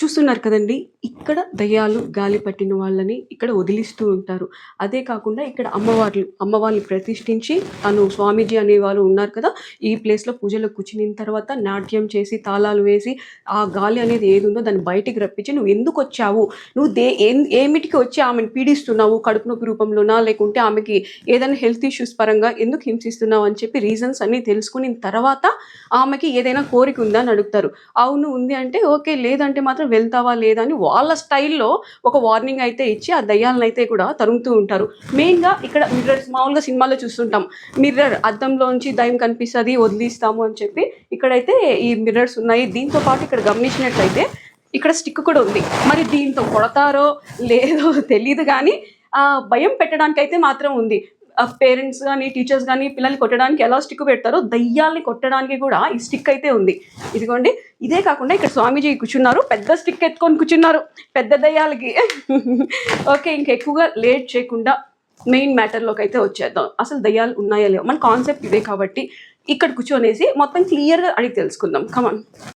చూస్తున్నారు కదండి. ఇక్కడ దయ్యాలు గాలి పట్టిన వాళ్ళని ఇక్కడ వదిలిస్తూ ఉంటారు. అదే కాకుండా ఇక్కడ అమ్మవార్లు అమ్మవారిని ప్రతిష్ఠించి తను స్వామీజీ అనే వాళ్ళు ఉన్నారు కదా. ఈ ప్లేస్లో పూజలో కూర్చున్న తర్వాత నాట్యం చేసి తాళాలు వేసి ఆ గాలి అనేది ఏది ఉందో దాన్ని బయటికి రప్పించి నువ్వు ఎందుకు వచ్చావు? నువ్వు దే ఏమిటికి వచ్చి ఆమెను పీడిస్తున్నావు? కడుపు నొప్పి రూపంలోనా? లేకుంటే ఆమెకి ఏదైనా హెల్త్ ఇష్యూస్ పరంగా ఎందుకు హింసిస్తున్నావు? అని చెప్పి రీజన్స్ అన్నీ తెలుసుకున్న తర్వాత ఆమెకి ఏదైనా కోరిక ఉందా అని అడుగుతారు. అవును ఉంది అంటే ఓకే లేదంటే మాత్రం వెళ్తావా లేదా అని వాళ్ళ స్టైల్లో ఒక వార్నింగ్ అయితే ఇచ్చి ఆ దయ్యాలను అయితే కూడా తరుముతూ ఉంటారు. మెయిన్గా ఇక్కడ మిర్రర్స్ మామూలుగా సినిమాలో చూస్తుంటాం. మిర్రర్ అద్దంలోంచి దయ్యం కనిపిస్తుంది వదిలిస్తాము అని చెప్పి ఇక్కడైతే ఈ మిర్రర్స్ ఉన్నాయి. దీంతో పాటు ఇక్కడ గమనించినట్లయితే ఇక్కడ స్టిక్ కూడా ఉంది. మరి దీంతో కొడతారో లేదో తెలియదు కానీ ఆ భయం పెట్టడానికి అయితే మాత్రం ఉంది. పేరెంట్స్ కానీ టీచర్స్ కానీ పిల్లల్ని కొట్టడానికి ఎలా స్టిక్ పెడతారో దయ్యాల్ని కొట్టడానికి కూడా ఈ స్టిక్ అయితే ఉంది. ఇదిగోండి ఇదే కాకుండా ఇక్కడ స్వామీజీ కూర్చున్నారు పెద్ద స్టిక్ ఎత్తుకొని కూర్చున్నారు పెద్ద దయ్యాలకి. ఓకే ఇంక ఎక్కువగా లేట్ చేయకుండా మెయిన్ మ్యాటర్లోకి అయితే వచ్చేద్దాం. అసలు దయ్యాలు ఉన్నాయా లేవు? మన కాన్సెప్ట్ ఇదే కాబట్టి ఇక్కడ కూర్చొనేసి మొత్తం క్లియర్గా అడిగి తెలుసుకుందాం. కమాన్